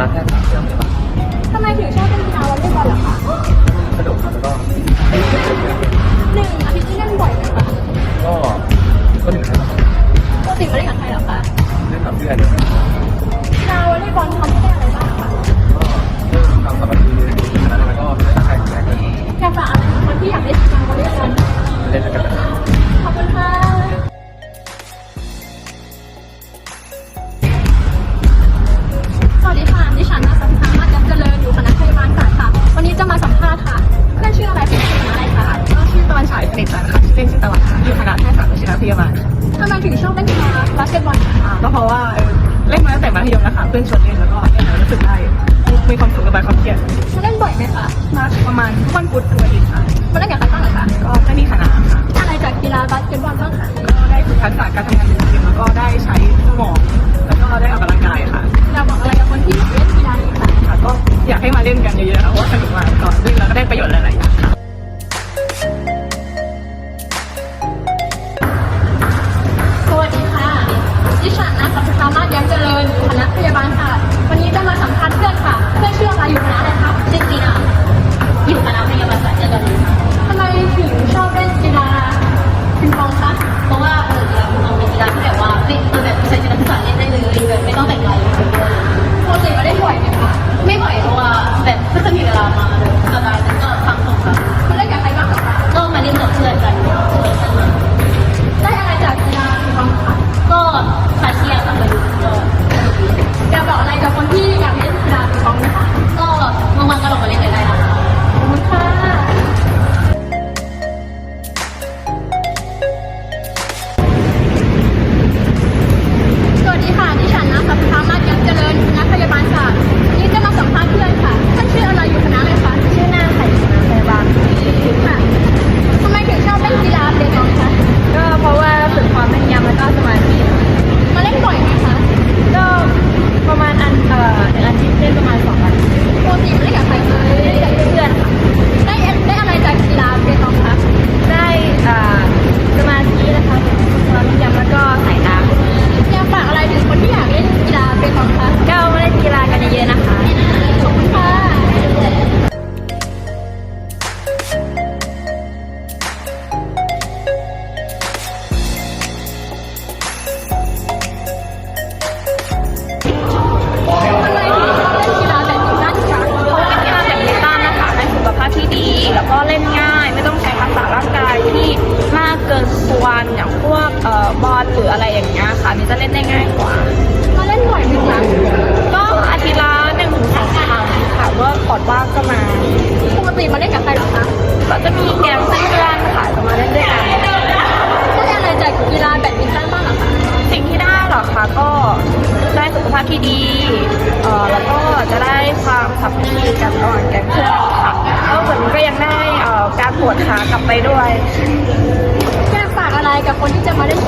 拿片糖 เพื่อนชวนเล่นแล้วก็เล่นแล้วรู้สึกได้มีความสุขระบายความเครียดเล่นบ่อยไหมคะมาประมาณทุกวันพุธทุกอาทิตย์ค่ะมาเล่นกับใครบ้างคะก็ได้มีคณะค่ะอะไรจากกีฬาบาสเกตบอลบ้างคะก็ได้ฝึกทักษะการทำงานเป็นทีมแล้วก็ได้ใช้สมองแล้วก็ได้ออกกำลังกายค่ะเราบอกอะไรกับคนที่เล่นกีฬาค่ะก็อยากให้มาเล่นกันเยอะๆเพราะว่าสนุกมากก่อน นได้ง่ายกว่ามาเล่นบ่อยไหมคะก็อาทิตย์ละหนึ่งถึงสองครั้งค่ะว่าพอร์ตว่างก็มาปกติมาเล่นกับใครหรอคะก็จะมีแก๊งเพื่อนๆค่ะจะมาเล่นด้วยกันได้อะไรจากกีฬาแบดมินตันบ้างหรอคะสิ่งที่ได้หรอคะก็ได้สุขภาพที่ดีเอ่อแล้วก็จะได้ความสัมพันธ์กันระหว่างแก๊งเพื่อนค่ะแล้วเหมือนก็ยังได้เอ่อการปวดขากลับไปด้วยอยากฝากอะไรกับคนที่จะมาเล่น